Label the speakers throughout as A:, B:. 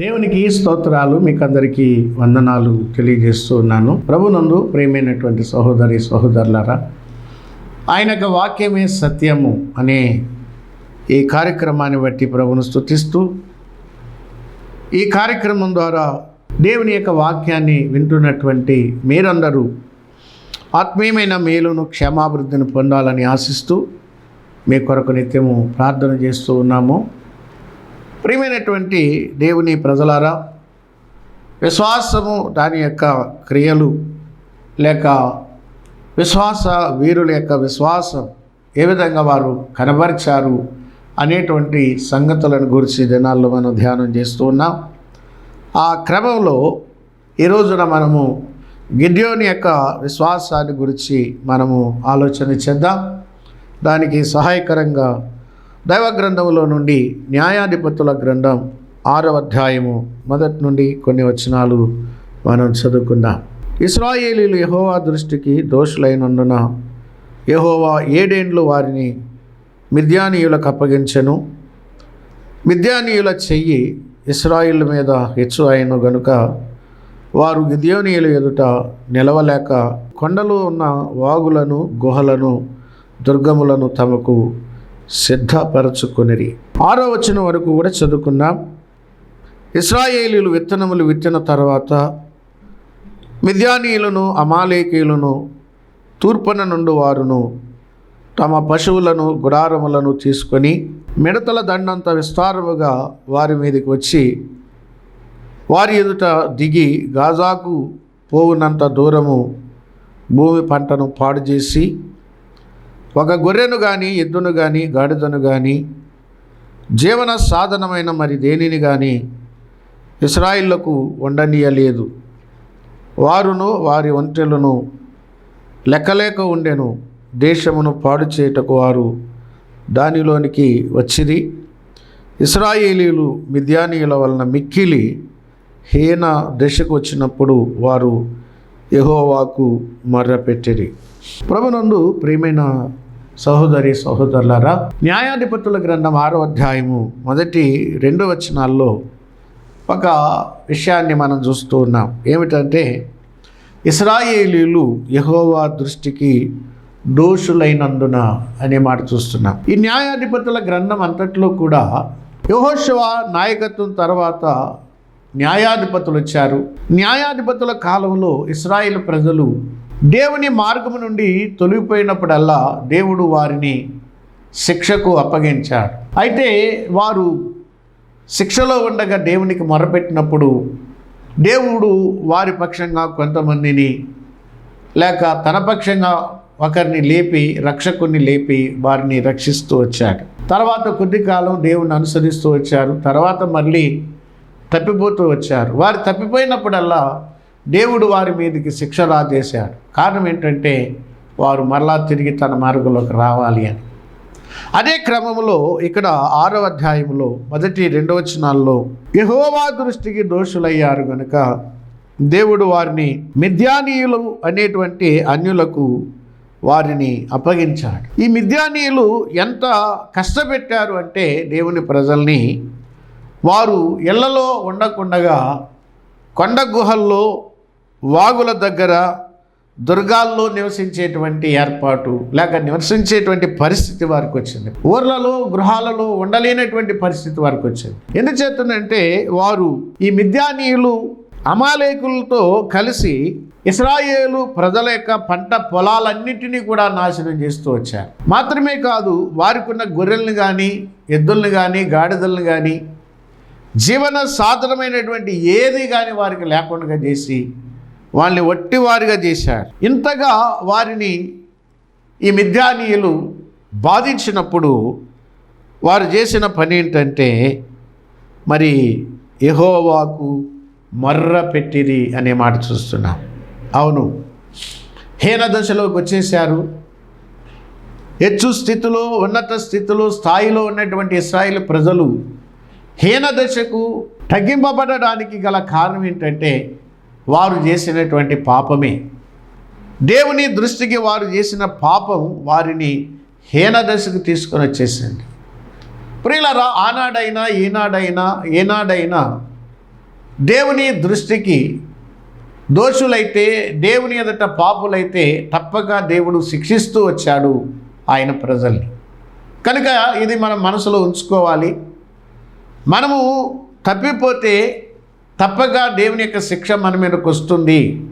A: దేవునికి స్తోత్రాలు మీకు అందరికీ వందనాలు తెలియజేస్తూ ఉన్నాను. ప్రభునందు ప్రేమైనటువంటి సహోదరి సహోదరులారా ఆయన యొక్క వాక్యమే సత్యము అనే ఈ కార్యక్రమాన్ని బట్టి ప్రభును స్థుతిస్తూ ఈ కార్యక్రమం ద్వారా దేవుని యొక్క వాక్యాన్ని వింటున్నటువంటి మీరందరూ ఆత్మీయమైన మేలును క్షేమాభివృద్ధిని పొందాలని ఆశిస్తూ మీ కొరకు నిత్యము ప్రార్థన చేస్తూ ఉన్నాము. ప్రియమైనటువంటి దేవుని ప్రజలారా విశ్వాసము దాని యొక్క క్రియలు లేక విశ్వాస వీరుల యొక్క విశ్వాసం ఏ విధంగా వారు కనబరిచారు అనేటువంటి సంగతులను గురించి దినాల్లో మనం ధ్యానం చేస్తూ ఉన్నాం. ఆ క్రమంలో ఈ రోజున మనము గిద్యోని యొక్క విశ్వాసాన్ని గురించి మనము ఆలోచన చేద్దాం. దానికి సహాయకరంగా దైవ గ్రంథంలో నుండి న్యాయాధిపతుల గ్రంథం ఆరవ అధ్యాయము. మొదటి నుండి కొన్ని వచనాలు మనం చదువుకుందాం. ఇస్రాయేలీలు యహోవా దృష్టికి దోషులైనందున యహోవా ఏడేండ్లు వారిని మిథ్యానీయులకు అప్పగించెను. మిద్యానీయుల చెయ్యి ఇస్రాయిల్ మీద హెచ్చు అయిన గనుక వారు గిద్యోనీయుల ఎదుట నిలవలేక కొండలు ఉన్న వాగులను గుహలను దుర్గములను తమకు సిద్ధపరచుకొనిరి. ఆరో వచ్చిన వరకు కూడా చదువుకున్నాం ఇస్రాయేలీలు విత్తనములు విత్తిన తర్వాత మిద్యానీయులను అమాలేకీయులను తూర్పున నుండి వారును తమ పశువులను గుడారములను తీసుకొని మిడతల దండంత విస్తారముగా వారి మీదకి వచ్చి వారి ఎదుట దిగి గాజాకు పోవునంత దూరము భూమి పంటను పాడు చేసి ఒక గొర్రెను కానీ ఎద్దును కానీ గాడిదను కానీ జీవన సాధనమైన మరి దేనిని కానీ ఇస్రాయిళ్ళకు ఉండనీయలేదు వారును వారి ఒంటెలను లెక్కలేక ఉండెను. దేశమును పాడు చేయుటకు వారు దానిలోనికి వచ్చిరి. ఇస్రాయేలీలు మిద్యానీయుల వలన మిక్కిలి హీన దశకు వచ్చినప్పుడు వారు యహోవాకు మర్రపెట్టిరి. ప్రభునందు ప్రియమైన సహోదరి సహోదరులారా న్యాయాధిపతుల గ్రంథం ఆరో అధ్యాయము మొదటి రెండు వచనాల్లో ఒక విషయాన్ని మనం చూస్తూ ఉన్నాం. ఏమిటంటే ఇస్రాయేలీలు యహోవా దృష్టికి దోషులైనందున అనే మాట చూస్తున్నాం. ఈ న్యాయాధిపతుల గ్రంథం అంతట్లో కూడా యహోశివ నాయకత్వం తర్వాత న్యాయాధిపతులు వచ్చారు. న్యాయాధిపతుల కాలంలో ఇస్రాయేల్ ప్రజలు దేవుని మార్గము నుండి తొలగిపోయినప్పుడల్లా దేవుడు వారిని శిక్షకు అప్పగించాడు. అయితే వారు శిక్షలో ఉండగా దేవునికి మొరపెట్టినప్పుడు దేవుడు వారి పక్షంగా కొంతమందిని లేక తన పక్షంగా ఒకరిని లేపి రక్షకుని లేపి వారిని రక్షిస్తూ వచ్చాడు. తర్వాత కొద్ది కాలం దేవుని అనుసరిస్తూ వచ్చారు. తర్వాత మళ్ళీ తప్పిపోతూ వచ్చారు. వారు తప్పిపోయినప్పుడల్లా దేవుడు వారి మీదకి శిక్ష రాజేశాడు కారణం ఏంటంటే వారు మరలా తిరిగి తన మార్గంలోకి రావాలి అని. అదే క్రమంలో ఇక్కడ ఆరవ అధ్యాయంలో మొదటి రెండవ చిన్నాల్లో యహోవా దృష్టికి దోషులయ్యారు గనుక దేవుడు వారిని మిథ్యానీయులు అనేటువంటి అన్యులకు వారిని అప్పగించాడు. ఈ మిథ్యానీయులు ఎంత కష్టపెట్టారు అంటే దేవుని ప్రజల్ని వారు ఇళ్ళలో ఉండకుండగా కొండ గుహల్లో వాగుల దగ్గర దుర్గాల్లో నివసించేటువంటి ఏర్పాటు లేక నివసించేటువంటి పరిస్థితి వారికి వచ్చింది. ఊర్లలో గృహాలలో ఉండలేనటువంటి పరిస్థితి వారికి వచ్చింది. ఎందుచేతనంటే వారు ఈ మిథ్యానీయులు అమాలేకులతో కలిసి ఇస్రాయేలు ప్రజల యొక్క పంట పొలాలన్నిటినీ కూడా నాశనం చేస్తూ వచ్చారు. మాత్రమే కాదు వారికి ఉన్న గొర్రెల్ని కానీ ఎద్దుల్ని కానీ గాడిదల్ని కానీ జీవన సాధనమైనటువంటి ఏది కానీ వారికి లేకుండా చేసి వాళ్ళని వట్టివారిగా చేశారు. ఇంతగా వారిని ఈ మిథ్యానీయులు బాధించినప్పుడు వారు చేసిన పని ఏంటంటే మరి ఎహోవాకు మర్ర పెట్టిరి అనే మాట చూస్తున్నాం. అవును. హీన దశలోకి వచ్చేసారు హెచ్చు స్థితిలో ఉన్నత స్థితిలో స్థాయిలో ఉన్నటువంటి ఇస్రాయిల్ ప్రజలు హీన దశకు తగ్గింపబడడానికి గల కారణం ఏంటంటే వారు చేసినటువంటి పాపమే. దేవుని దృష్టికి వారు చేసిన పాపం వారిని హీనదశకు తీసుకొని వచ్చేసింది. ప్రియులరా ఆనాడైనా ఈనాడైనా ఏనాడైనా దేవుని దృష్టికి దోషులైతే దేవుని ఎదుట పాపులైతే తప్పక దేవుడు శిక్షిస్తూ వచ్చాడు ఆయన ప్రజల్ని. కనుక ఇది మనం మనసులో ఉంచుకోవాలి. మనము తప్పిపోతే తప్పక దేవుని యొక్క శిక్ష మన మీదకు వస్తుంది.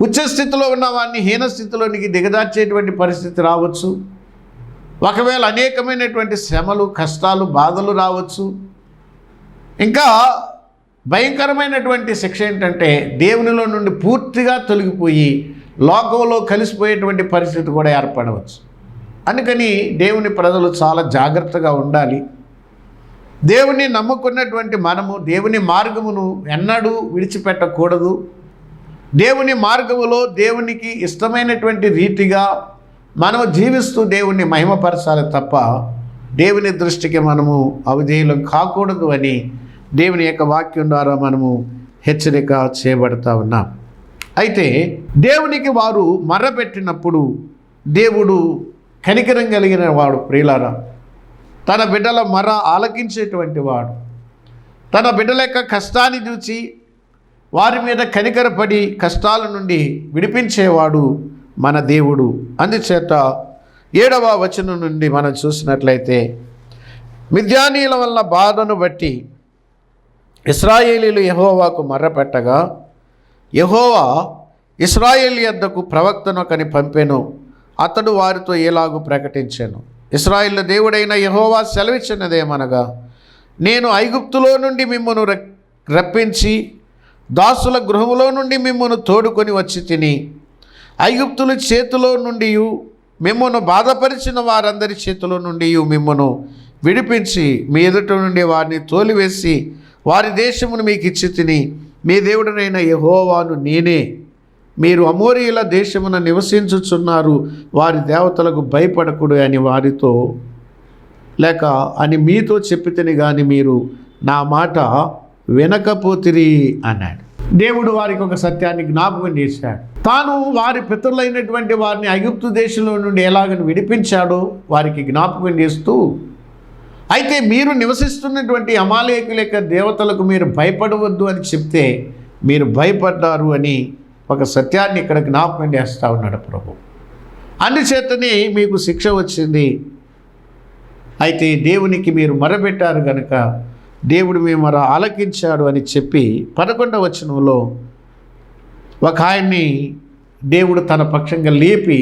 A: ఉచ్చస్థితిలో ఉన్న వాడిని హీన స్థితిలోనికి దిగదార్చేటువంటి పరిస్థితి రావచ్చు. ఒకవేళ అనేకమైనటువంటి శ్రమలు కష్టాలు బాధలు రావచ్చు. ఇంకా భయంకరమైనటువంటి శిక్ష ఏంటంటే దేవునిలో నుండి పూర్తిగా తొలగిపోయి లోకంలో కలిసిపోయేటువంటి పరిస్థితి కూడా ఏర్పడవచ్చు. అందుకని దేవుని ప్రజలు చాలా జాగ్రత్తగా ఉండాలి. దేవుణ్ణి నమ్ముకున్నటువంటి మనము దేవుని మార్గమును ఎన్నడూ విడిచిపెట్టకూడదు. దేవుని మార్గములో దేవునికి ఇష్టమైనటువంటి రీతిగా మనము జీవిస్తూ దేవుణ్ణి మహిమపరచాలి తప్ప దేవుని దృష్టికి మనము అవధేయులం కాకూడదు అని దేవుని యొక్క వాక్యం ద్వారా మనము హెచ్చరిక చేయబడతా ఉన్నాం. అయితే దేవునికి వారు మర్రపెట్టినప్పుడు దేవుడు కనికరం కలిగిన వాడు ప్రియులారా తన బిడ్డల మర ఆలకించేటువంటి వాడు. తన బిడ్డల యొక్క కష్టాన్ని చూచి వారి మీద కనికరపడి కష్టాల నుండి విడిపించేవాడు మన దేవుడు. అందుచేత ఏడవ వచనం నుండి మనం చూసినట్లయితే మిథ్యానీల వల్ల బాధను బట్టి ఇస్రాయేలీలు యహోవాకు మర్రపెట్టగా యహోవా ఇస్రాయేల్ యొద్దకు ప్రవక్తను కని పంపెను అతడు వారితో ఎలాగూ ప్రకటించాను. ఇస్రాయిల్ దేవుడైన యహోవా సెలవిచ్చినదేమనగా నేను ఐగుప్తులో నుండి మిమ్మను రప్పించి దాసుల గృహములో నుండి మిమ్మను తోడుకొని వచ్చి తిని ఐగుప్తుల చేతిలో నుండి మిమ్మను బాధపరిచిన వారందరి చేతిలో నుండి మిమ్మను విడిపించి మీ ఎదుట నుండి వారిని తోలివేసి వారి దేశమును మీకు ఇచ్చి తిని మీ దేవుడనైన యహోవాను నేనే మీరు అమోరీల దేశమున నివసించుచున్నారు వారి దేవతలకు భయపడకుడు అని వారితో లేక అని మీతో చెప్పితేనే కానీ మీరు నా మాట వినకపోతిరి అన్నాడు. దేవుడు వారికి ఒక సత్యాన్ని జ్ఞాపకం చేశాడు. తాను వారి పితరులైనటువంటి వారిని ఐగుప్తు దేశంలో నుండి ఎలాగని విడిపించాడో వారికి జ్ఞాపకం చేస్తూ అయితే మీరు నివసిస్తున్నటువంటి అమాలేకుల యొక్క దేవతలకు మీరు భయపడవద్దు అని చెప్తే మీరు భయపడ్డారు అని ఒక సత్యాన్ని ఇక్కడ జ్ఞాపకం చేస్తూ ఉన్నాడు ప్రభు. అందుచేతనే మీకు శిక్ష వచ్చింది. అయితే దేవునికి మీరు మరబెట్టారు కనుక దేవుడు మీ మొర ఆలకించాడు అని చెప్పి పదకొండవ వచనంలో ఒక ఆయన్ని దేవుడు తన పక్షంగా లేపి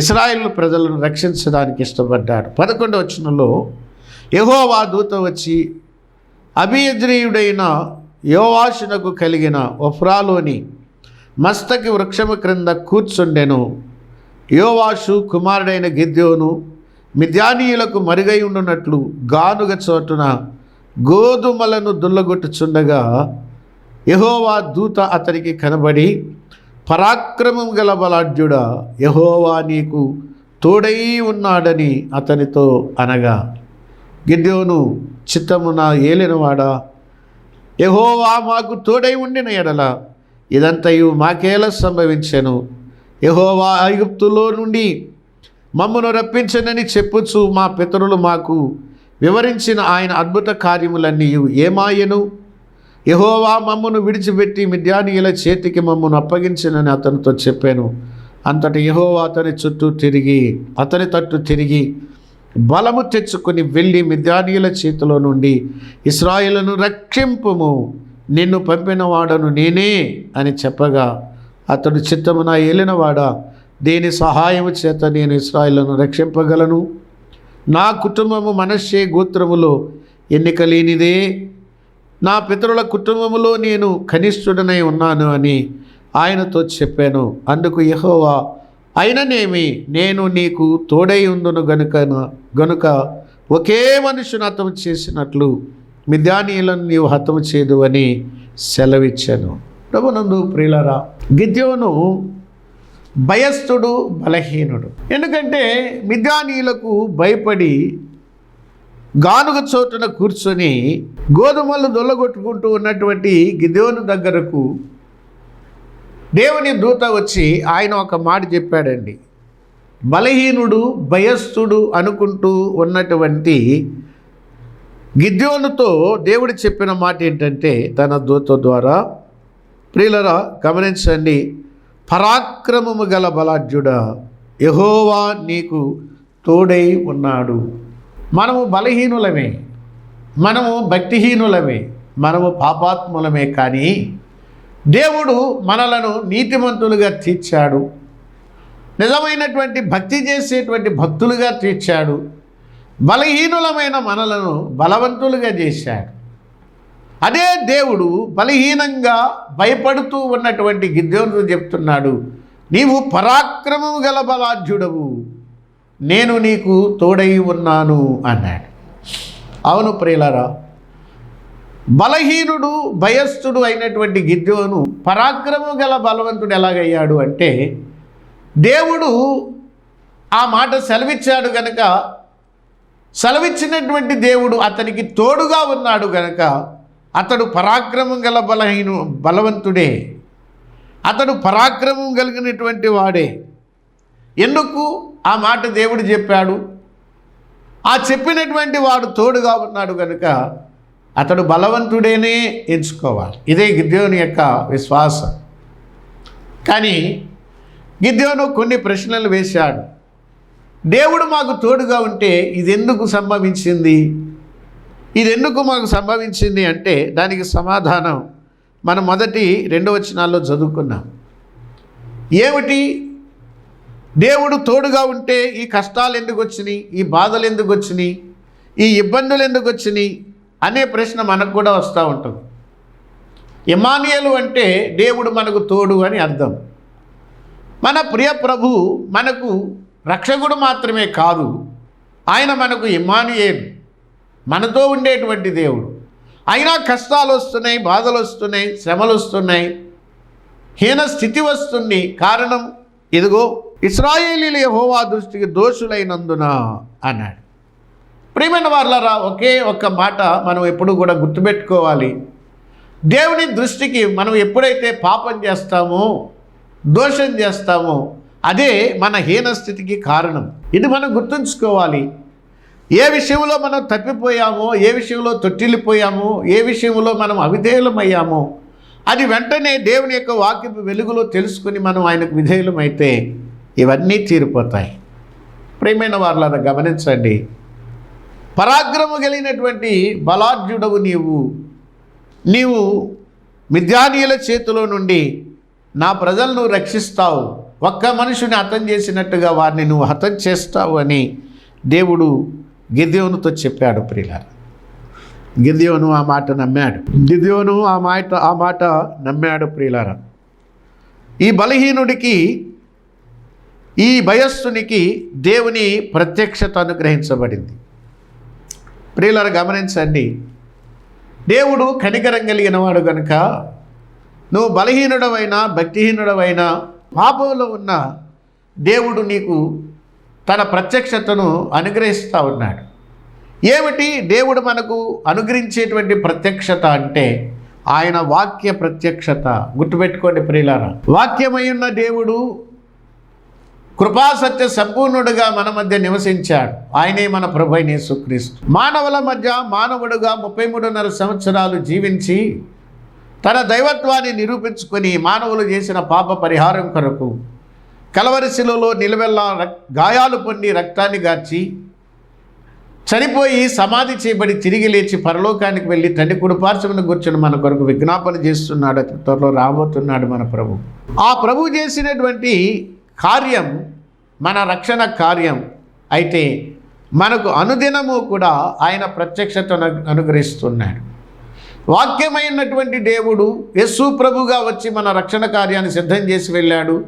A: ఇస్రాయేల్ ప్రజలను రక్షించడానికి ఇష్టపడ్డాడు. పదకొండవ వచనంలో యహోవా దూత వచ్చి అభియజ్రీయుడైన యోవాషునకు కలిగిన ఒఫ్రాలోని మస్తకి వృక్షము క్రింద కూర్చుండెను. యోవాషు కుమారుడైన గిద్యోను మిద్యానీయులకు మరుగై ఉండునట్లు గానుగ చోటున గోధుమలను దుల్లగొట్టుచుండగా యహోవా దూత అతనికి కనబడి పరాక్రమం గల బలాఢ్యుడా యహోవా నీకు తోడై ఉన్నాడని అతనితో అనగా గిద్యోను చిత్తమున ఏలినవాడా? యహోవా మాకు తోడై ఉండిన ఎడల ఇదంతయు మాకేలా సంభవించెను. యహోవా ఐగుప్తులో నుండి మమ్మను రప్పించనని చెప్పుచు మా పితరులు మాకు వివరించిన ఆయన అద్భుత కార్యములన్నీ ఏమాయను? యహోవా మమ్మను విడిచిపెట్టి మిద్యానీయుల చేతికి మమ్మను అప్పగించినని అతనితో చెప్పాను. అంతటి యహోవా అతని చుట్టూ తిరిగి అతని తట్టు తిరిగి బలము తెచ్చుకొని వెళ్ళి మిద్యానీయుల చేతిలో నుండి ఇస్రాయిలను రక్షింపుము. నిన్ను పంపినవాడను నేనే అని చెప్పగా అతడు చిత్తమున ఏలినవాడా దేని సహాయము చేత నేను ఇస్రాయిలను రక్షింపగలను? నా కుటుంబము మనశ్శే గోత్రములో ఎన్నిక లేనిదే నా పితరుల కుటుంబములో నేను కనిష్ఠుడనై ఉన్నాను అని ఆయనతో చెప్పాను. అందుకు యహోవా అయిననేమి నేను నీకు తోడై ఉండును గనుక గనుక ఒకే మనుషుని హతము చేసినట్లు మిద్యానీయులను నీవు హతము చేయదు అని సెలవిచ్చాను. ప్రభునందు ప్రియులరా గిద్యోను భయస్థుడు బలహీనుడు. ఎందుకంటే మిద్యానీయులకు భయపడి గానుగ చోటున కూర్చొని గోధుమలు దొల్లగొట్టుకుంటూ ఉన్నటువంటి గిద్యోను దగ్గరకు దేవుని దూత వచ్చి ఆయన ఒక మాట చెప్పాడండి. బలహీనుడు భయస్థుడు అనుకుంటూ ఉన్నటువంటి గిద్యోనుతో దేవుడు చెప్పిన మాట ఏంటంటే తన దూత ద్వారా ప్రియులరా గమనించండి పరాక్రమము గల బలాఢ్యుడా యహోవా నీకు తోడై ఉన్నాడు. మనము బలహీనులమే మనము భక్తిహీనులమే మనము పాపాత్ములమే కానీ దేవుడు మనలను నీతిమంతులుగా తీర్చాడు. నిజమైనటువంటి భక్తి చేసేటువంటి భక్తులుగా తీర్చాడు. బలహీనులమైన మనలను బలవంతులుగా చేశాడు. అదే దేవుడు బలహీనంగా భయపడుతూ ఉన్నటువంటి గిద్యోనుడు చెప్తున్నాడు నీవు పరాక్రమము గల బలాఢ్యుడవు. నేను నీకు తోడై ఉన్నాను అన్నాడు. అవును ప్రియులరా బలహీనుడు భయస్థుడు అయినటువంటి గిద్యోను పరాక్రమం గల బలవంతుడు ఎలాగయ్యాడు అంటే దేవుడు ఆ మాట సెలవిచ్చాడు కనుక సెలవిచ్చినటువంటి దేవుడు అతనికి తోడుగా ఉన్నాడు గనక అతడు పరాక్రమం గల బలహీను బలవంతుడే. అతడు పరాక్రమం కలిగినటువంటి వాడే. ఎందుకు? ఆ మాట దేవుడు చెప్పాడు. ఆ చెప్పినటువంటి వాడు తోడుగా ఉన్నాడు కనుక అతడు బలవంతుడేనే ఎంచుకోవాలి. ఇదే గిద్యోని యొక్క విశ్వాసం. కానీ గిద్యోను కొన్ని ప్రశ్నలు వేశాడు. దేవుడు మాకు తోడుగా ఉంటే ఇది ఎందుకు సంభవించింది? ఇది ఎందుకు మాకు సంభవించింది అంటే దానికి సమాధానం మనం మొదటి రెండు వచనాల్లో చదువుకున్నాం. ఏమిటి? దేవుడు తోడుగా ఉంటే ఈ కష్టాలు ఎందుకు వచ్చినాయి? ఈ బాధలు ఎందుకు వచ్చినాయి? ఈ ఇబ్బందులు ఎందుకు వచ్చినాయి? అనే ప్రశ్న మనకు కూడా వస్తూ ఉంటుంది. ఇమానియలు అంటే దేవుడు మనకు తోడు అని అర్థం. మన ప్రియ ప్రభు మనకు రక్షకుడు మాత్రమే కాదు ఆయన మనకు ఇమానుయేలు మనతో ఉండేటువంటి దేవుడు. అయినా కష్టాలు వస్తున్నాయి బాధలు వస్తున్నాయి శ్రమలు వస్తున్నాయి హీన స్థితి వస్తుంది. కారణం ఇదిగో ఇస్రాయేలీలు యహోవా దృష్టికి దోషులైనందున అన్నాడు. ప్రియమైన వాళ్ళరా ఒకే ఒక్క మాట మనం ఎప్పుడు కూడా గుర్తుపెట్టుకోవాలి. దేవుని దృష్టికి మనం ఎప్పుడైతే పాపం చేస్తామో దోషం చేస్తామో అదే మన హీన స్థితికి కారణం. ఇది మనం గుర్తుంచుకోవాలి. ఏ విషయంలో మనం తప్పిపోయామో ఏ విషయంలో తొట్టిల్లిపోయామో ఏ విషయంలో మనం అవిధేయులమయ్యామో అది వెంటనే దేవుని యొక్క వాక్యపు వెలుగులో తెలుసుకుని మనం ఆయనకు విధేయులమైతే ఇవన్నీ తీరిపోతాయి. ప్రేమైన వారులను గమనించండి. పరాక్రమ కలిగినటువంటి బలార్జుడవు నీవు. నీవు మిథ్యానీయుల చేతిలో నుండి నా ప్రజలను రక్షిస్తావు. ఒక్క మనుషుని హతం చేసినట్టుగా వారిని నువ్వు హతం చేస్తావు అని దేవుడు గిద్యోనుతో చెప్పాడు ప్రియులారు. గిద్యోను ఆ మాట నమ్మాడు. గిద్యోను ఆ మాట ఆ మాట నమ్మాడు ప్రియులార. ఈ బలహీనుడికి ఈ భయస్సునికి దేవుని ప్రత్యక్షత అనుగ్రహించబడింది. ప్రియులర గమనించండి. దేవుడు కనికరం కలిగిన వాడు కనుక నువ్వు బలహీనుడవైనా భక్తిహీనుడవైనా పాపంలో ఉన్న దేవుడు నీకు తన ప్రత్యక్షతను అనుగ్రహిస్తూ ఉన్నాడు. ఏమిటి? దేవుడు మనకు అనుగ్రహించేటువంటి ప్రత్యక్షత అంటే ఆయన వాక్య ప్రత్యక్షత. గుర్తుపెట్టుకోండి ప్రియులారా. వాక్యమై ఉన్న దేవుడు కృపాసత్య సంపూర్ణుడుగా మన మధ్య నివసించాడు. ఆయనే మన ప్రభు అయిన మానవుల మధ్య మానవుడుగా ముప్పై మూడున్నర సంవత్సరాలు జీవించి తన దైవత్వాన్ని నిరూపించుకొని మానవులు చేసిన పాప పరిహారం కొరకు కలవరిశిలలో నిలవెల్లా గాయాలు పొంది రక్తాన్ని గార్చి చనిపోయి సమాధి చేయబడి తిరిగి లేచి పరలోకానికి వెళ్ళి తండ్రి కుడిపార్శ్వమున కూర్చొని మన కొరకు విజ్ఞాపన చేస్తున్నాడు అతి త్వరలో రాబోతున్నాడు మన ప్రభు. ఆ ప్రభు చేసినటువంటి కార్యం మన రక్షణ కార్యం. అయితే మనకు అనుదినము కూడా ఆయన ప్రత్యక్షతను అనుగ్రహిస్తున్నాడు. వాక్యమైనటువంటి దేవుడు యస్సు ప్రభుగా వచ్చి మన రక్షణ కార్యాన్ని సిద్ధం చేసి వెళ్ళాడు.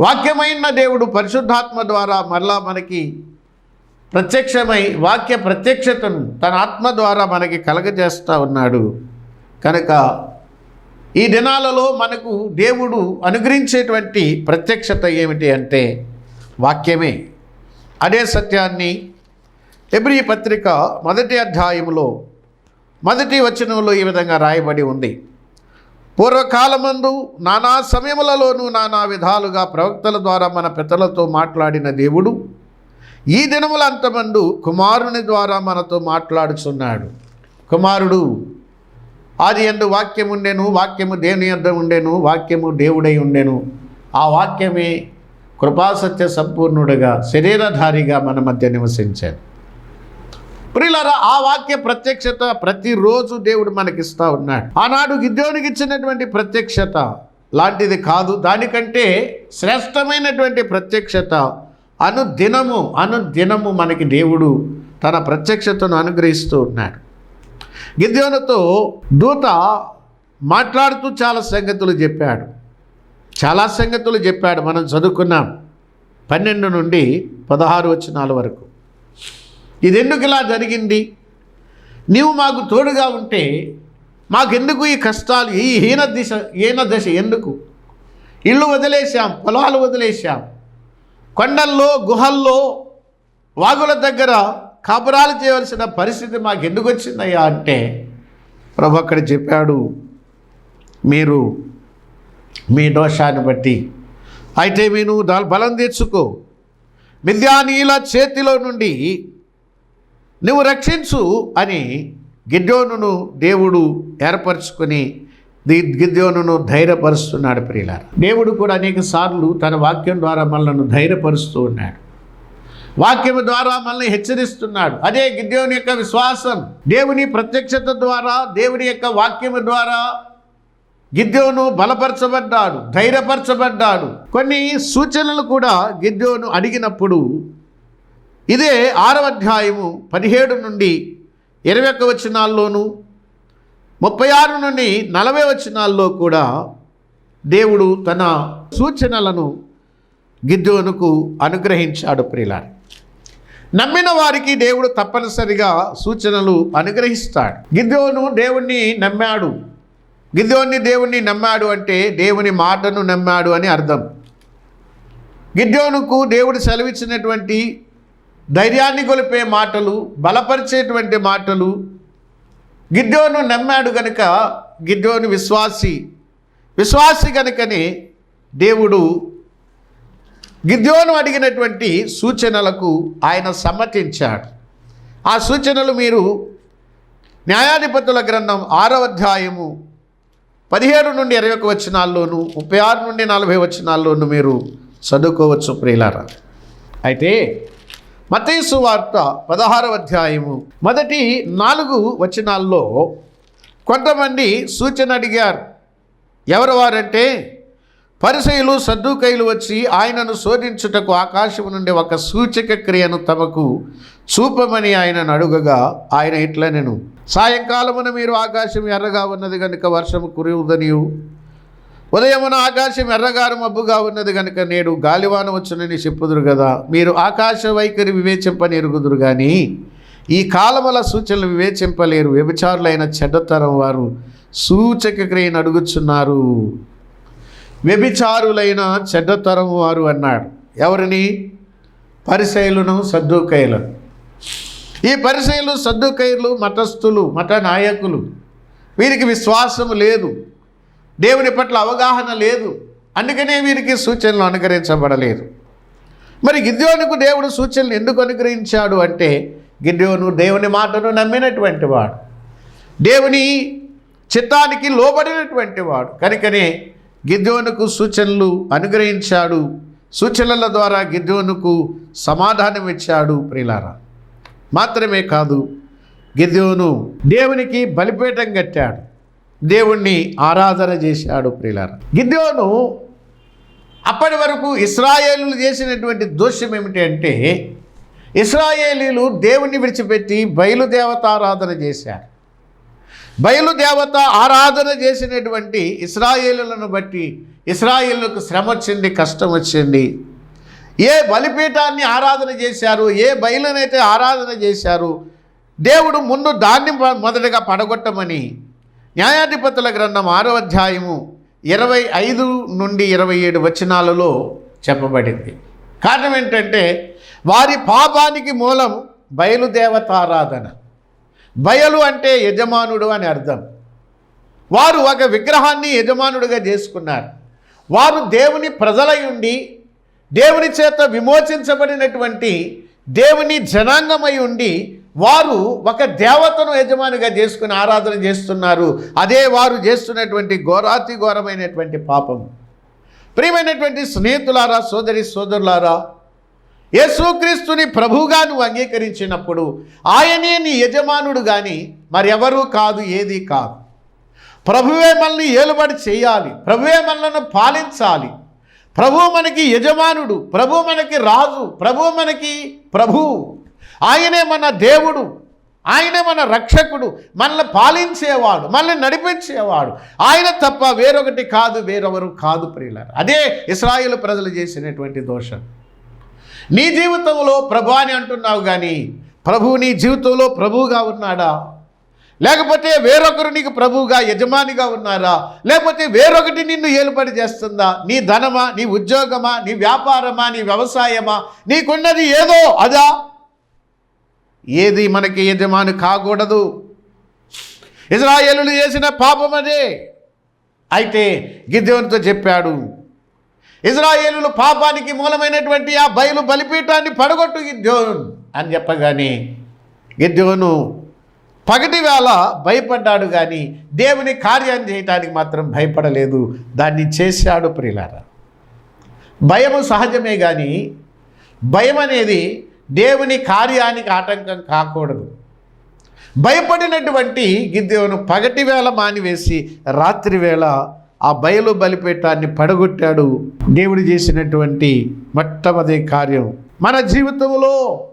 A: వాక్యమైన దేవుడు పరిశుద్ధాత్మ ద్వారా మరలా మనకి ప్రత్యక్షమై వాక్య ప్రత్యక్షతను తన ఆత్మ ద్వారా మనకి కలగజేస్తూ ఉన్నాడు. కనుక ఈ దినాలలో మనకు దేవుడు అనుగ్రహించేటువంటి ప్రత్యక్షత ఏమిటి అంటే వాక్యమే. అదే సత్యాన్ని ఎబ్రి పత్రిక మొదటి అధ్యాయంలో మొదటి వచనంలో ఈ విధంగా రాయబడి ఉంది. పూర్వకాలమందు నానా సమయములలోనూ నానా విధాలుగా ప్రవక్తల ద్వారా మన పెద్దలతో మాట్లాడిన దేవుడు ఈ దినముల అంతమందు కుమారుని ద్వారా మనతో మాట్లాడుచున్నాడు. కుమారుడు ఆది ఎందు వాక్యం ఉండెను వాక్యము దేవుని యొద్ద ఉండెను వాక్యము దేవుడై ఉండెను. ఆ వాక్యమే కృపాసత్య సంపూర్ణుడుగా శరీరధారిగా మన మధ్య నివసించాడు. ప్రియులారా ఆ వాక్య ప్రత్యక్షత ప్రతిరోజు దేవుడు మనకిస్తా ఉన్నాడు. ఆనాడు గిద్యోనికి ఇచ్చినటువంటి ప్రత్యక్షత లాంటిది కాదు. దానికంటే శ్రేష్టమైనటువంటి ప్రత్యక్షత అనుదినము అనుదినము మనకి దేవుడు తన ప్రత్యక్షతను అనుగ్రహిస్తూ ఉన్నాడు. గిద్యోనుతో దూత మాట్లాడుతూ చాలా సంగతులు చెప్పాడు. చాలా సంగతులు చెప్పాడు. మనం చదువుకున్నాం పన్నెండు నుండి పదహారు వచ్చినాల వరకు. ఇది ఎందుకు ఇలా జరిగింది? నీవు మాకు తోడుగా ఉంటే మాకెందుకు ఈ కష్టాలు ఈ హీన దిశ హీన దశ ఎందుకు? ఇల్లు వదిలేశాం పొలాలు వదిలేశాం. కొండల్లో గుహల్లో వాగుల దగ్గర కాపురాలు చేయవలసిన పరిస్థితి మాకు ఎందుకు వచ్చిందయ్యా అంటే ప్రభు అక్కడ చెప్పాడు మీరు మీ దోషాన్ని బట్టి. అయితే మీరు దా బలం తెచ్చుకో మిథ్యానీల చేతిలో నుండి నువ్వు రక్షించు అని గిద్యోనును దేవుడు ఏర్పరచుకొని ది గిద్యోనును ధైర్యపరుస్తున్నాడు ప్రియులార. దేవుడు కూడా అనేక సార్లు తన వాక్యం ద్వారా మనల్ని ధైర్యపరుస్తూ ఉన్నాడు. వాక్యము ద్వారా మనల్ని హెచ్చరిస్తున్నాడు. అదే గిద్యోని యొక్క విశ్వాసం. దేవుని ప్రత్యక్షత ద్వారా దేవుని యొక్క వాక్యము ద్వారా గిద్యోను బలపరచబడ్డాడు ధైర్యపరచబడ్డాడు. కొన్ని సూచనలు కూడా గిద్యోను అడిగినప్పుడు ఇదే ఆరవ అధ్యాయము పదిహేడు నుండి ఇరవై ఒక్క వచనాల్లోనూ ముప్పై ఆరు నుండి నలభై వచనాల్లో కూడా దేవుడు తన సూచనలను గిద్యోనుకు అనుగ్రహించాడు ప్రియులారి. నమ్మిన వారికి దేవుడు తప్పనిసరిగా సూచనలు అనుగ్రహిస్తాడు. గిద్యోను దేవుణ్ణి నమ్మాడు. గిద్యోన్ని దేవుణ్ణి నమ్మాడు అంటే దేవుని మాటను నమ్మాడు అని అర్థం. గిద్యోనుకు దేవుడు సెలవిచ్చినటువంటి ధైర్యాన్ని గొలిపే మాటలు బలపరిచేటువంటి మాటలు. గిడ్డోను నమ్మాడు గనుక గిడ్డోను విశ్వాసి. విశ్వాసి గనుకనే దేవుడు గిద్యోను అడిగినటువంటి సూచనలకు ఆయన సమ్మతించాడు. ఆ సూచనలు మీరు న్యాయాధిపతుల గ్రంథం ఆరవ అధ్యాయము పదిహేడు నుండి ఇరవై ఒక వచనాల్లోను ముప్పై ఆరు నుండి నలభై వచనాల్లోను మీరు చదువుకోవచ్చు ప్రియులారా. అయితే మతేసు వార్త పదహారవ అధ్యాయము. మొదటి నాలుగు వచనాల్లో కొంతమంది సూచన అడిగారు. ఎవరు వారంటే పరిసయులు సద్దుకైలు వచ్చి ఆయనను శోధించుటకు ఆకాశం నుండి ఒక సూచక క్రియను తమకు చూపమని ఆయనను అడుగగా ఆయన ఇట్లా నేను సాయంకాలమున మీరు ఆకాశం ఎర్రగా ఉన్నది కనుక వర్షము కురియుదనియు. ఉదయమున ఆకాశం ఎర్రగారు మబ్బుగా ఉన్నది కనుక నేడు గాలివాన వచ్చునని చెప్పుదురు కదా. మీరు ఆకాశ వైఖరి వివేచింపని ఎరుగుదురు కానీ ఈ కాలముల సూచనలు వివేచింపలేరు. వ్యభిచారులైన చెడ్డతరం వారు సూచక క్రియను అడుగుచున్నారు. వ్యభిచారులైన చెడ్డతరం వారు అన్నాడు. ఎవరిని? పరిశైలును సద్దుకైలను ఈ పరిశైలు సద్దుకైలు మతస్థులు మత నాయకులు. వీరికి విశ్వాసం లేదు. దేవుని పట్ల అవగాహన లేదు. అందుకనే వీరికి సూచనలు అనుకరించబడలేదు మరి గిద్యోనుకు దేవుడు సూచనలు ఎందుకు అనుగ్రహించాడు అంటే గిద్యోను దేవుని మాటను నమ్మినటువంటి వాడు. దేవుని చిత్తానికి లోబడినటువంటి వాడు. కనుకనే గిద్యోనుకు సూచనలు అనుగ్రహించాడు. సూచనల ద్వారా గిద్యోనుకు సమాధానం ఇచ్చాడు ప్రిలారా మాత్రమే కాదు గిద్యోను దేవునికి బలిపీఠం కట్టాడు. దేవుణ్ణి ఆరాధన చేశాడు ప్రిలార గిద్యోను అప్పటి వరకు ఇస్రాయేలు చేసినటువంటి దోషం ఏమిటి అంటే ఇస్రాయేలీలు దేవుణ్ణి విడిచిపెట్టి బయలుదేవతారాధన చేశారు. బయలుదేవత ఆరాధన చేసినటువంటి ఇస్రాయేలులను బట్టి ఇస్రాయేళ్ళకు శ్రమ వచ్చింది కష్టం వచ్చింది. ఏ బలిపీఠాన్ని ఆరాధన చేశారు ఏ బయలునైతే ఆరాధన చేశారు దేవుడు ముందు దాన్ని మొదటగా పడగొట్టమని న్యాయాధిపతుల గ్రంథం ఆరో అధ్యాయము ఇరవై ఐదు నుండి ఇరవై ఏడు వచనాలలో చెప్పబడింది. కారణం ఏంటంటే వారి పాపానికి మూలం బయలుదేవతారాధన. బయలు అంటే యజమానుడు అని అర్థం. వారు ఒక విగ్రహాన్ని యజమానుడిగా చేసుకున్నారు. వారు దేవుని ప్రజలై ఉండి దేవుని చేత విమోచించబడినటువంటి దేవుని జనాంగమై ఉండి వారు ఒక దేవతను యజమానిగా చేసుకుని ఆరాధన చేస్తున్నారు. అదే వారు చేస్తున్నటువంటి ఘోరాతి ఘోరమైనటువంటి పాపం. ప్రియమైనటువంటి స్నేహితులారా సోదరి సోదరులారా యేసుక్రీస్తుని ప్రభువుగా నువ్వు అంగీకరించినప్పుడు ఆయనే నీ యజమానుడు కానీ మరెవరూ కాదు ఏది కాదు. ప్రభువే మనల్ని ఏలుబడి చేయాలి. ప్రభువే మనలను పాలించాలి. ప్రభువు మనకి యజమానుడు ప్రభు మనకి రాజు ప్రభు మనకి ప్రభు. ఆయనే మన దేవుడు ఆయనే మన రక్షకుడు మనల్ని పాలించేవాడు మనల్ని నడిపించేవాడు. ఆయన తప్ప వేరొకటి కాదు వేరెవరు కాదు ప్రియులారు. అదే ఇస్రాయేల్ ప్రజలు చేసినటువంటి దోషం. నీ జీవితంలో ప్రభు అని అంటున్నావు కానీ ప్రభు నీ జీవితంలో ప్రభువుగా ఉన్నాడా? లేకపోతే వేరొకరు నీకు ప్రభువుగా యజమానిగా ఉన్నారా? లేకపోతే వేరొకటి నిన్ను ఏలుబడి చేస్తుందా? నీ ధనమా నీ ఉద్యోగమా నీ వ్యాపారమా నీ వ్యవసాయమా? నీకున్నది ఏదో అదా? ఏది మనకి యజమాని కాకూడదు. ఇజ్రాయేలు చేసిన పాపం అదే. అయితే గిద్దెవనితో చెప్పాడు ఇజ్రాయేలు పాపానికి మూలమైనటువంటి ఆ బయలు బలిపీఠాన్ని పడగొట్టు గిద్యోన్ అని చెప్పగానే గిద్యోను పగటి వేళ భయపడ్డాడు కానీ దేవుని కార్యం చేయటానికి మాత్రం భయపడలేదు. దాన్ని చేశాడు ప్రియులారా. భయము సహజమే కానీ భయం అనేది దేవుని కార్యానికి ఆటంకం కాకూడదు. భయపడినటువంటి గిద్దెవను పగటి వేళ మానివేసి రాత్రి వేళ ఆ బయలు బలిపేటాన్ని పడగొట్టాడు. దేవుడు చేసినటువంటి మొట్టమొదటి కార్యం మన జీవితంలో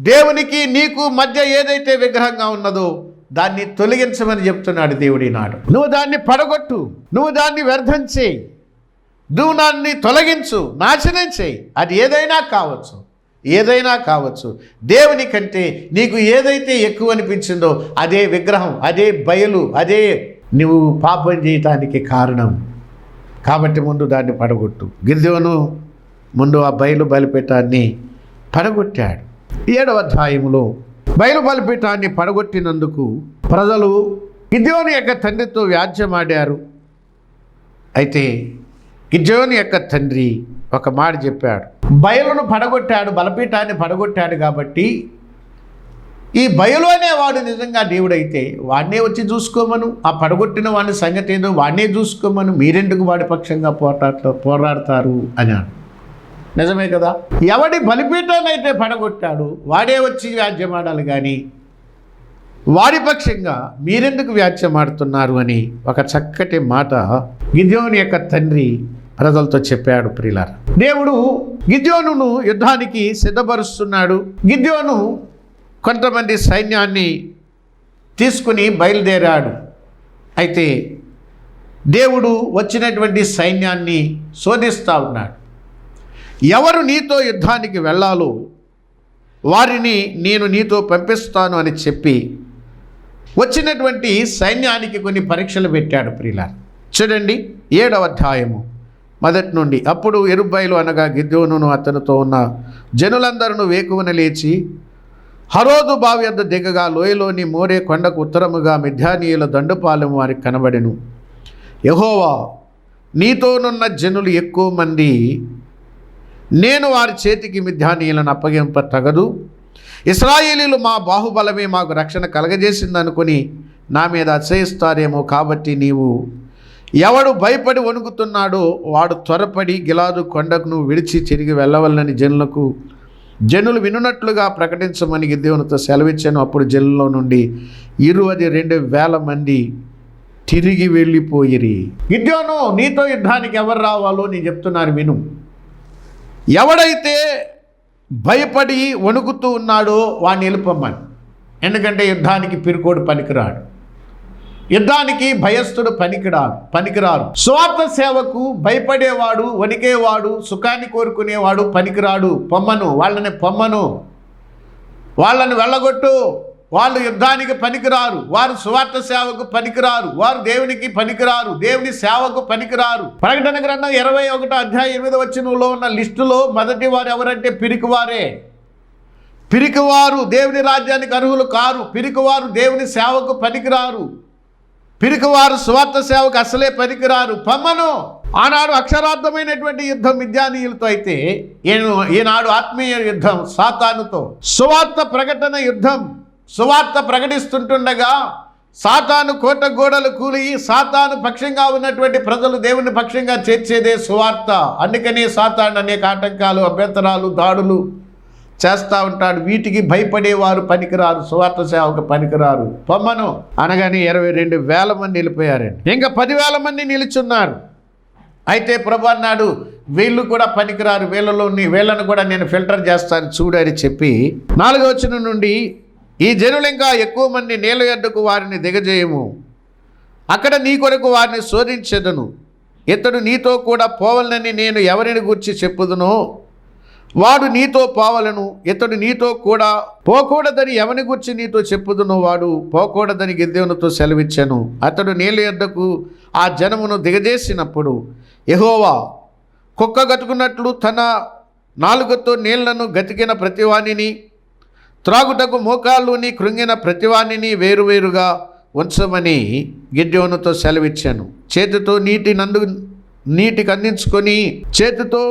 A: దేవునికి నీకు మధ్య ఏదైతే విగ్రహంగా ఉన్నదో దాన్ని తొలగించమని చెప్తున్నాడు దేవుడి నాడు. నువ్వు దాన్ని పడగొట్టు నువ్వు దాన్ని వ్యర్థం చేయి నువ్వు దాన్ని తొలగించు నాశనం చేయి. అది ఏదైనా కావచ్చు. ఏదైనా కావచ్చు. దేవుని కంటే నీకు ఏదైతే ఎక్కువ అనిపించిందో అదే విగ్రహం అదే బయలు అదే నువ్వు పాపం చేయటానికి కారణం. కాబట్టి ముందు దాన్ని పడగొట్టు. గిరిదేవును ముందు ఆ బయలు బలిపీఠాన్ని పడగొట్టాడు. ఏడవ అధ్యాయంలో బయలు బలిపీఠాన్ని పడగొట్టినందుకు ప్రజలు గిద్యోని యొక్క తండ్రితో వ్యాజ్యమాడారు. అయితే గిద్యోని యొక్క తండ్రి ఒక మాట చెప్పాడు. బయలును పడగొట్టాడు బలపీఠాన్ని పడగొట్టాడు కాబట్టి ఈ బయలు అనేవాడు నిజంగా దేవుడైతే వాడినే వచ్చి చూసుకోమను. ఆ పడగొట్టిన వాడిని సంగతి ఏదో వాడినే చూసుకోమను. మీరెందుకు వాడి పక్షంగా పోరాట పోరాడతారు అని నిజమే కదా? ఎవడి బలిపీఠాన్ని అయితే పడగొట్టాడు వాడే వచ్చి వ్యాజ్యమాడాలి కానీ వాడి పక్షంగా మీరెందుకు వ్యాజ్యమాడుతున్నారు అని ఒక చక్కటి మాట గిద్యోని యొక్క తండ్రి ప్రజలతో చెప్పాడు ప్రిలార్ దేవుడు గిద్యోనును యుద్ధానికి సిద్ధపరుస్తున్నాడు. గిద్యోను కొంతమంది సైన్యాన్ని తీసుకుని బయలుదేరాడు. అయితే దేవుడు వచ్చినటువంటి సైన్యాన్ని శోధిస్తూ ఉన్నాడు. ఎవరు నీతో యుద్ధానికి వెళ్ళాలో వారిని నేను నీతో పంపిస్తాను అని చెప్పి వచ్చినటువంటి సైన్యానికి కొన్ని పరీక్షలు పెట్టాడు ప్రిలార్ చూడండి ఏడవ అధ్యాయము. మొదటి నుండి. అప్పుడు ఎరుబ్బాయిలు అనగా గిద్దోనును అతనితో ఉన్న జనులందరూ వేకువన లేచి హరోదు బావి వద్ద దిగగా లోయలోని మోరే కొండకు ఉత్తరముగా మిథ్యానీయుల దండుపాలెం వారికి కనబడెను. యహోవా నీతోనున్న జనులు ఎక్కువ మంది నేను వారి చేతికి మిథ్యానీయులను అప్పగింప తగదు. ఇస్రాయేలీలు మా బాహుబలమే మాకు రక్షణ కలగజేసిందనుకుని నా మీద అతిశయిస్తారేమో కాబట్టి నీవు ఎవడు భయపడి వణుకుతున్నాడో వాడు త్వరపడి గిలాదు కొండకును విడిచి తిరిగి వెళ్ళవల్లని జనులకు. జనులు వినున్నట్లుగా ప్రకటించమని దేవునితో సెలవిచ్చాను. అప్పుడు జనుల్లో నుండి ఇరువది రెండు వేల మంది తిరిగి వెళ్ళిపోయిరి. గిద్యోను నీతో యుద్ధానికి ఎవరు రావాలో నేను చెప్తున్నారు విను. ఎవడైతే భయపడి వణుకుతూ ఉన్నాడో వాడిని వెళ్ళిపోమ్మని ఎందుకంటే యుద్ధానికి పిరుకోడు పనికిరాడు. యుద్ధానికి భయస్థుడు పనికిరాడు పనికిరాడు. స్వార్థ సేవకు భయపడేవాడు వణికేవాడు సుఖాన్ని కోరుకునేవాడు పనికిరాడు. పొమ్మను వాళ్ళని పొమ్మను. వాళ్ళని వెళ్ళగొట్టు. వాళ్ళు యుద్ధానికి పనికిరారు. వారు సువార్త సేవకు పనికిరారు. వారు దేవునికి పనికిరారు. దేవుని సేవకు పనికిరారు. ప్రకటన గ్రంథం ఇరవై ఒకటో అధ్యాయం ఎనిమిది వచ్చినలో ఉన్న లిస్టులో మొదటి వారు ఎవరంటే పిరికివారే. పిరికివారు దేవుని రాజ్యానికి అర్హులు కారు. పిరికివారు దేవుని సేవకు పనికిరారు. పిరికివారు స్వార్థ సేవకు అసలే పనికిరారు. పమ్మను! ఆనాడు అక్షరార్థమైనటువంటి యుద్ధం విద్యానీయులతో అయితే ఈనాడు ఆత్మీయ యుద్ధం సాతానుతో. సువార్త ప్రకటన యుద్ధం సువార్త ప్రకటిస్తుంటుండగా సాతాను కోట గోడలు కూలి సాతాను పక్షంగా ఉన్నటువంటి ప్రజలు దేవుని పక్షంగా చేర్చేదే సువార్త. అందుకనే సాతాను అనేక ఆటంకాలు అభ్యంతరాలు దాడులు చేస్తూ ఉంటాడు. వీటికి భయపడేవారు పనికిరారు. సువార్త సేవకు పనికిరారు. పొమ్మను. అనగానే ఇరవై రెండు వేల మంది నిలిపోయారండి. ఇంకా పదివేల మంది నిలుచున్నారు. అయితే ప్రభు అన్నాడు వీళ్ళు కూడా పనికిరారు. వీళ్ళలో వీళ్ళను కూడా నేను ఫిల్టర్ చేస్తాను చూడని చెప్పి నాలుగవచనం నుండి ఈ జనులు ఇంకా ఎక్కువ మంది నీళ్ళ ఎడ్డుకు వారిని దిగజేయము. అక్కడ నీ కొరకు వారిని శోధించెదను. ఇతడు నీతో కూడా పోవాలని నేను ఎవరిని గురించి చెప్పుదునో? వాడు నీతో పోవలను ఇతడు నీతో కూడా పోకూడదని ఎవని గురించి నీతో చెప్పుదునో వాడు పోకూడదని గిద్దెవునితో సెలవిచ్చాను. అతడు నీళ్ళ యొద్దకు ఆ జనమును దిగజేసినప్పుడు ఎహోవా కుక్క గతుకున్నట్లు తన నాలుగుతో నీళ్ళను గతికిన ప్రతివానిని త్రాగుటకు మోకాళ్ళుని కృంగిన ప్రతివానిని వేరువేరుగా ఉంచమని గిడ్యోనుతో సెలవిచ్చాను. చేతితో నీటి నందు నీటికి అందించుకొని చేతితో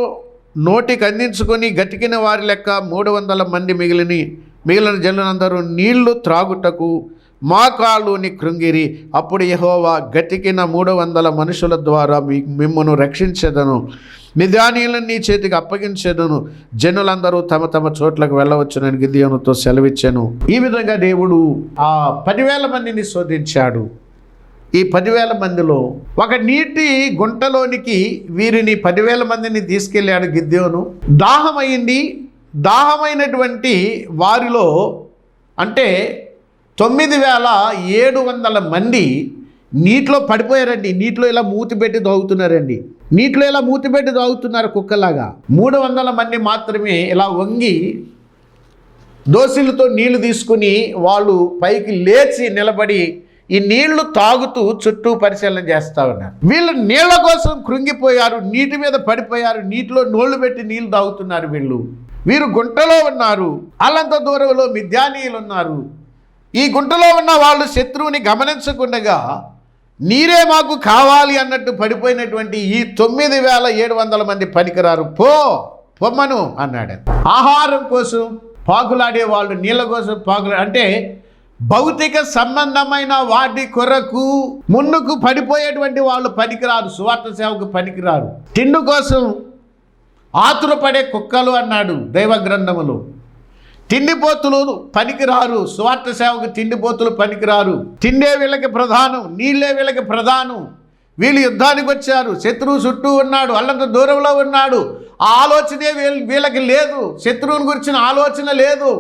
A: నోటికి అందించుకొని గతికిన వారి లెక్క మూడు వందల మంది మిగిలిన మిగిలిన జనులందరూ నీళ్ళు త్రాగుటకు మా కాళ్ళుని కృంగిరి. అప్పుడు యహోవా గతికిన మూడు వందల మనుషుల ద్వారా మీ మిమ్మను రక్షించదను. నిదానీయులను నీ చేతికి అప్పగించదను. జనులందరూ తమ తమ చోట్లకు వెళ్ళవచ్చునని గిద్యోనుతో సెలవిచ్చాను. ఈ విధంగా దేవుడు ఆ పదివేల మందిని శోధించాడు. ఈ పదివేల మందిలో ఒక నీటి గుంటలోనికి వీరిని పదివేల మందిని తీసుకెళ్ళాడు గిద్యోను. దాహమైంది దాహమైనటువంటి వారిలో అంటే తొమ్మిది వేల ఏడు వందల మంది నీటిలో పడిపోయారండి. నీటిలో ఇలా మూతి పెట్టి తాగుతున్నారండి. నీటిలో ఇలా మూతి పెట్టి తాగుతున్నారు కుక్కలాగా. మూడు వందల మంది మాత్రమే ఇలా వంగి దోసిలతో నీళ్ళు తీసుకుని వాళ్ళు పైకి లేచి నిలబడి ఈ నీళ్ళు తాగుతూ చుట్టూ పరిశీలన చేస్తా ఉన్నారు. వీళ్ళు నీళ్ళ కోసం కృంగిపోయారు నీటి మీద పడిపోయారు నీటిలో నోళ్ళు పెట్టి నీళ్ళు తాగుతున్నారు వీళ్ళు. వీరు గుంటలో ఉన్నారు అల్లంత దూరంలో మిథ్యానీయులు ఉన్నారు. ఈ గుంటలో ఉన్న వాళ్ళు శత్రువుని గమనించకుండగా నీరే మాకు కావాలి అన్నట్టు పడిపోయినటువంటి ఈ తొమ్మిది వేల ఏడు వందల మంది పనికిరారు. పో పొమ్మను అన్నాడు. ఆహారం కోసం పాకులాడే వాళ్ళు నీళ్ళ కోసం పాకులా అంటే భౌతిక సంబంధమైన వాటి కొరకు మున్నుకు పడిపోయేటువంటి వాళ్ళు పనికిరారు సువార్త సేవకు పనికిరారు. తిండి కోసం ఆతురపడే కుక్కలు అన్నాడు దైవ గ్రంథములు తిండిపోతులు పనికిరారు సువార్త సేవకు తిండిపోతులు పనికిరారు. తిండే వీళ్ళకి ప్రధానం నీళ్ళే వీళ్ళకి ప్రధానం. వీళ్ళు యుద్ధానికి వచ్చారు శత్రువు చుట్టూ ఉన్నాడు అల్లంత దూరంలో ఉన్నాడు. ఆ ఆలోచనే వీళ్ళకి లేదు శత్రువుని గురించిన ఆలోచన లేదు.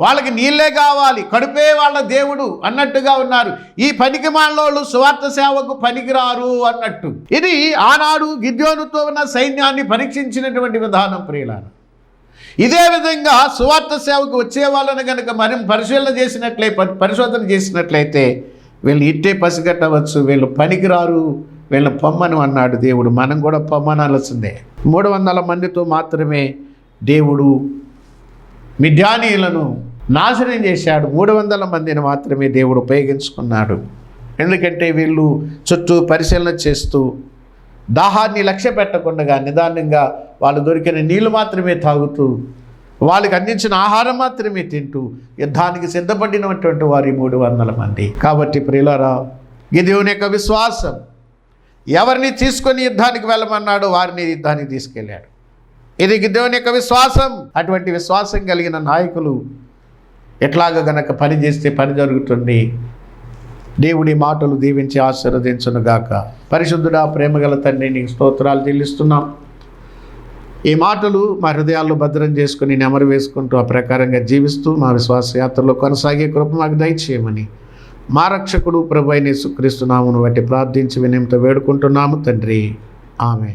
A: వాళ్ళకి నీళ్ళే కావాలి కడుపే వాళ్ళ దేవుడు అన్నట్టుగా ఉన్నారు. ఈ పనికి మాలోళ్ళు సువార్త సేవకు పనికిరారు అన్నట్టు. ఇది ఆనాడు గిద్యోనుతో ఉన్న సైన్యాన్ని పరీక్షించినటువంటి విధానం ప్రియులారా. ఇదే విధంగా సువార్త సేవకు వచ్చే వాళ్ళని కనుక మనం పరిశీలన చేసినట్లే ప- పరిశోధన చేసినట్లయితే వీళ్ళు ఇట్టే పసిగట్టవచ్చు వీళ్ళు పనికిరారు వీళ్ళు పొమ్మను అన్నాడు దేవుడు. మనం కూడా పొమ్మనాల్సిందే. మూడు వందల మందితో మాత్రమే దేవుడు మిథ్యానీయులను నాశనం చేశాడు. మూడు వందల మందిని మాత్రమే దేవుడు ఉపయోగించుకున్నాడు. ఎందుకంటే వీళ్ళు చుట్టూ పరిశీలన చేస్తూ దాహాన్ని లక్ష్య పెట్టకుండా నిదానంగా వాళ్ళు దొరికిన నీళ్ళు మాత్రమే తాగుతూ వాళ్ళకి అందించిన ఆహారం మాత్రమే తింటూ యుద్ధానికి సిద్ధపడినటువంటి వారి మూడు వందల మంది. కాబట్టి ప్రియులరా ఈ దేవుని యొక్క విశ్వాసం ఎవరిని తీసుకొని యుద్ధానికి వెళ్ళమన్నాడో వారిని యుద్ధానికి తీసుకెళ్ళాడు. ఇది దేవుని యొక్క విశ్వాసం. అటువంటి విశ్వాసం కలిగిన నాయకులు ఎట్లాగ గనక పని చేస్తే పని జరుగుతుంది? దేవుడి మాటలు దీవించి ఆశీర్వదించునుగాక పరిశుద్ధుడా ప్రేమగల తండ్రి నీకు స్తోత్రాలు చెల్లిస్తున్నాం. ఈ మాటలు మా హృదయాల్లో భద్రం చేసుకుని నెమరు వేసుకుంటూ ఆ ప్రకారంగా జీవిస్తూ మా విశ్వాస యాత్రలో కొనసాగే కృప మాకు దయచేయమని మా రక్షకుడు ప్రభు అయిన సుక్రీస్తున్నామును బట్టి ప్రార్థించి వినయంతో వేడుకుంటున్నాము తండ్రి. ఆమె